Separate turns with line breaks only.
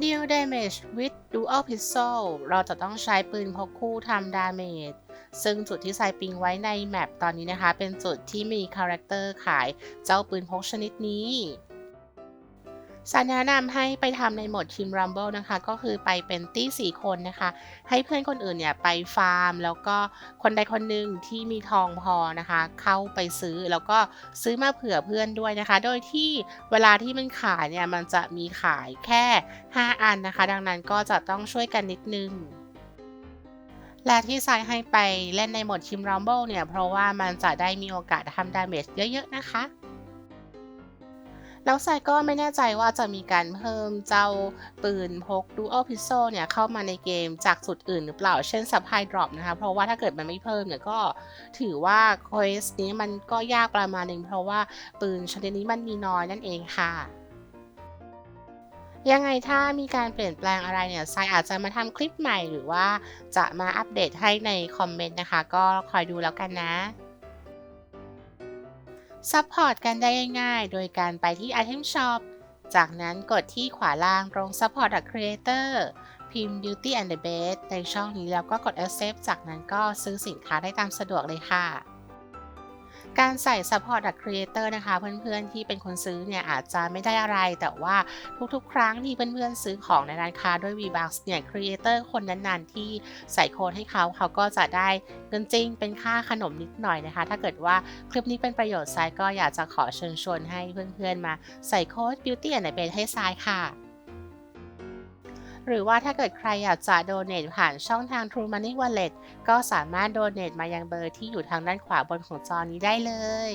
Deal damage with dual pistol เราจะต้องใช้ปืนพกคู่ทำดาเมจซึ่งจุดที่ใส่ปิงไว้ในแมปตอนนี้นะคะ เป็นจุดที่มีคาแรคเตอร์ขายเจ้าปืนพกชนิดนี้ สายแนะนำให้ไปทำในโหมดทีม Rumble นะคะ ก็คือไปเป็นตี้สี่คนนะคะ ให้เพื่อนคนอื่นเนี่ยไปฟาร์ม แล้วก็คนใดคนหนึ่งที่มีทองพอนะคะ เข้าไปซื้อแล้วก็ซื้อมาเผื่อเพื่อนด้วยนะคะ โดยที่เวลาที่มันขายเนี่ยมันจะมีขายแค่ 5 อันนะคะ ดังนั้นก็จะต้องช่วยกันนิดนึงและที่ใส่ให้ไปเล่นในโหมดทีม Rumble เนี่ย เพราะว่ามันจะได้มีโอกาสทำดาเมจเยอะ ๆ นะคะ แล้วไซก็ไม่แน่ใจว่าจะมีการเพิ่มเจ้าปืนพก Dual Pistol เนี่ยเข้ามาในเกมจากจุดอื่นหรือเปล่า เช่น Supply Drop นะคะ เพราะว่าถ้าเกิดมันไม่เพิ่มเนี่ยก็ถือว่าเควสนี้มันก็ยากประมาณหนึ่งเพราะว่าปืนชนิดนี้มันมีน้อยนั่นเองค่ะยังไงถ้ามีการเปลี่ยนแปลงอะไรเนี่ยไซอาจจะมาทำคลิปใหม่หรือว่าจะมาอัปเดตให้ในคอมเมนต์นะคะ ก็คอยดูแล้วกันนะ ซัพพอร์ตกันได้ง่ายๆ โดยการไปที่ Item Shop จากนั้นกดที่ขวาล่างตรง Support a Creator พิมพ์ Beauty and the Beast ในช่องนี้แล้วก็กด Accept จากนั้นก็ซื้อสินค้าได้ตามสะดวกเลยค่ะ การใส่ Support a Creator นะคะ เพื่อนๆที่เป็นคนซื้อเนี่ยอาจจะไม่ได้อะไร แต่ว่าทุกๆ ครั้งที่เพื่อนๆซื้อของในร้านค้าด้วย V-Bucks เนี่ย Creator คนนั้นๆ ที่ใส่โค้ดให้เขาเขาก็จะได้เงินจริงเป็นค่าขนมนิดหน่อยนะคะ ถ้าเกิดว่าคลิปนี้เป็นประโยชน์ทรายก็อยากจะขอเชิญชวนให้เพื่อนๆมาใส่โค้ด Beauty and the Beast ให้ทรายค่ะ หรือว่าถ้าเกิดใครอยากจะโดเน a ผ่านช่องทาง True Money Wallet ก็สามารถโดเน a มายังเบอร์ที่อยู่ทางด้านขวาบนของจอนี้ได้เลย